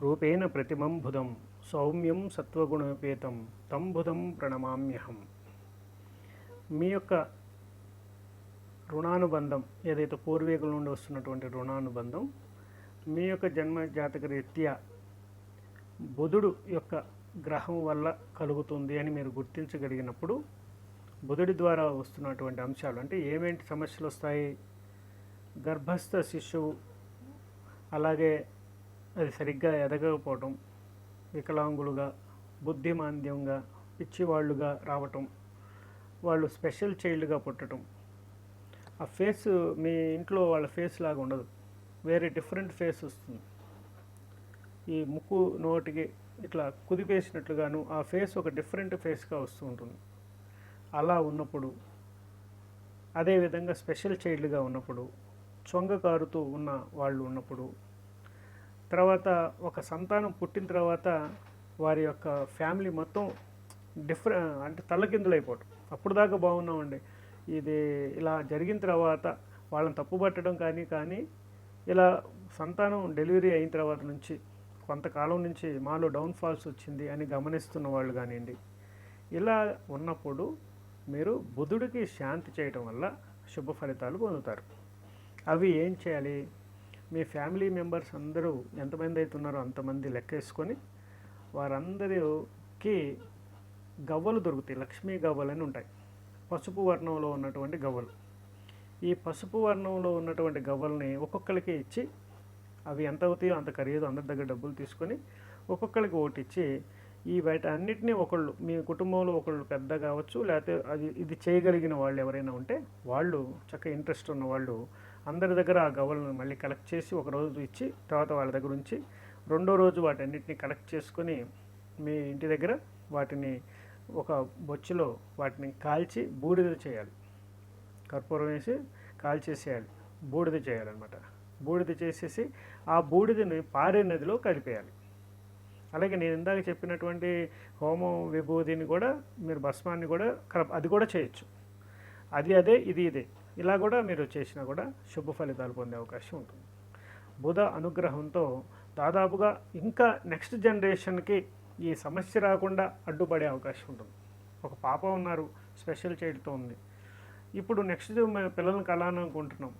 రూపేణ ప్రతిమం బుధం సౌమ్యం సత్వగుణోపేతం తం బుధం ప్రణమామ్యహం. మీ యొక్క రుణానుబంధం ఏదైతే పూర్వీకుల నుండి వస్తున్నటువంటి రుణానుబంధం మీ యొక్క జన్మ జాతక రీత్యా బుధుడు యొక్క గ్రహం వల్ల కలుగుతుంది అని మీరు గుర్తించగలిగినప్పుడు బుధుడి ద్వారా వస్తున్నటువంటి అంశాలు అంటే ఏమేంటి సమస్యలు వస్తాయి? గర్భస్థ శిశువు అలాగే అది సరిగ్గా ఎదగకపోవటం వికలాంగులుగా బుద్ధిమాంద్యంగా పిచ్చివాళ్ళుగా రావటం వాళ్ళు స్పెషల్ చైల్డ్గా పుట్టడం ఆ ఫేస్ మీ ఇంట్లో వాళ్ళ ఫేస్ లాగా ఉండదు. వేరే డిఫరెంట్ ఫేస్ వస్తుంది. ఈ ముక్కు నోటికి ఇట్లా కుదిపేసినట్లుగాను ఆ ఫేస్ ఒక డిఫరెంట్ ఫేస్గా వస్తూ ఉంటుంది. అలా ఉన్నప్పుడు అదేవిధంగా స్పెషల్ చైల్డ్గా ఉన్నప్పుడు చొంగ కారుతూ ఉన్న వాళ్ళు ఉన్నప్పుడు తర్వాత ఒక సంతానం పుట్టిన తర్వాత వారి యొక్క ఫ్యామిలీ మొత్తం డిఫరెంట్ అంటే తల్లకిందులైపోవటం. అప్పుడు దాకా బాగున్నామండి. ఇది ఇలా జరిగిన తర్వాత వాళ్ళని తప్పుపట్టడం కానీ కానీ ఇలా సంతానం డెలివరీ అయిన తర్వాత నుంచి కొంతకాలం నుంచి మాలో డౌన్ఫాల్స్ వచ్చింది అని గమనిస్తున్న వాళ్ళు కానివ్వండి. ఇలా ఉన్నప్పుడు మీరు బుధుడికి శాంతి చేయటం వల్ల శుభ ఫలితాలు పొందుతారు. అవి ఏం చేయాలి? మీ ఫ్యామిలీ మెంబర్స్ అందరూ ఎంతమంది అయితే ఉన్నారో అంతమంది లెక్కేసుకొని వారందరికి గవ్వలు దొరుకుతాయి. లక్ష్మీ గవ్వలు అని ఉంటాయి. పసుపు వర్ణంలో ఉన్నటువంటి గవ్వలు. ఈ పసుపు వర్ణంలో ఉన్నటువంటి గవ్వల్ని ఒక్కొక్కరికి ఇచ్చి అవి ఎంత అవుతాయో అంత ఖరీదు అందరి దగ్గర డబ్బులు తీసుకొని ఒక్కొక్కరికి ఓటిచ్చి ఇచ్చి ఈ బయట అన్నిటినీ ఒకళ్ళు మీ కుటుంబంలో ఒకళ్ళు పెద్ద కావచ్చు లేకపోతే అది ఇది చేయగలిగిన వాళ్ళు ఎవరైనా ఉంటే వాళ్ళు చక్కగా ఇంట్రెస్ట్ ఉన్న వాళ్ళు అందరి దగ్గర ఆ గవ్వలను మళ్ళీ కలెక్ట్ చేసి ఒక రోజు ఇచ్చి తర్వాత వాళ్ళ దగ్గర ఉంచి రెండో రోజు వాటన్నిటిని కలెక్ట్ చేసుకొని మీ ఇంటి దగ్గర వాటిని ఒక బొచ్చులో వాటిని కాల్చి బూడిద చేయాలి. కర్పూరం వేసి కాల్చేసేయాలి. బూడిద చేయాలన్నమాట. బూడిద చేసేసి ఆ బూడిదని పారే నదిలో కలిపేయాలి అలాగే నేను ఇందాక చెప్పినటువంటి హోమం విభూదిని కూడా మీరు భస్మాన్ని కూడా కలప అది కూడా చేయొచ్చు. అది అదే ఇది ఇదే. ఇలా కూడా మీరు చేసినా కూడా శుభ ఫలితాలు పొందే అవకాశం ఉంటుంది. బుధ అనుగ్రహంతో దాదాపుగా ఇంకా నెక్స్ట్ జనరేషన్కి ఈ సమస్య రాకుండా అడ్డుపడే అవకాశం ఉంటుంది. ఒక పాప ఉన్నారు స్పెషల్ చైల్డ్తో ఉంది. ఇప్పుడు నెక్స్ట్ మేము పిల్లల్ని కలాలనుకుంటున్నాం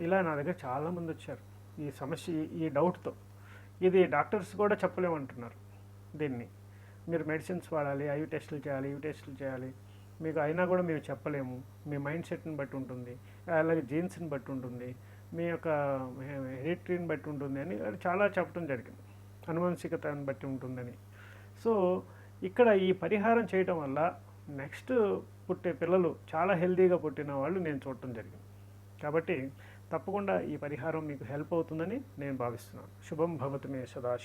ఇలా నా దగ్గర చాలామంది వచ్చారు. ఈ సమస్య ఈ- ఈ డౌట్తో ఇది డాక్టర్స్ కూడా చెప్పలేమంటున్నారు దీన్ని. మీరు మెడిసిన్స్ వాడాలి అవి టెస్టులు చేయాలి ఇవి టెస్టులు చేయాలి. మీకు అయినా కూడా మేము చెప్పలేము. మీ మైండ్ సెట్ని బట్టి ఉంటుంది. అలాగే జీన్స్ని బట్టి ఉంటుంది. మీ యొక్క హెరిటరీని బట్టి ఉంటుంది అని అది చాలా చెప్పడం జరిగింది. అనువంశికతను బట్టి ఉంటుందని. సో ఇక్కడ ఈ పరిహారం చేయటం వల్ల నెక్స్ట్ పుట్టే పిల్లలు చాలా హెల్తీగా పుట్టిన వాళ్ళు నేను చూడటం జరిగింది. కాబట్టి తప్పకుండా ఈ పరిహారం మీకు హెల్ప్ అవుతుందని నేను భావిస్తున్నాను. శుభం భవతి మే సదాశి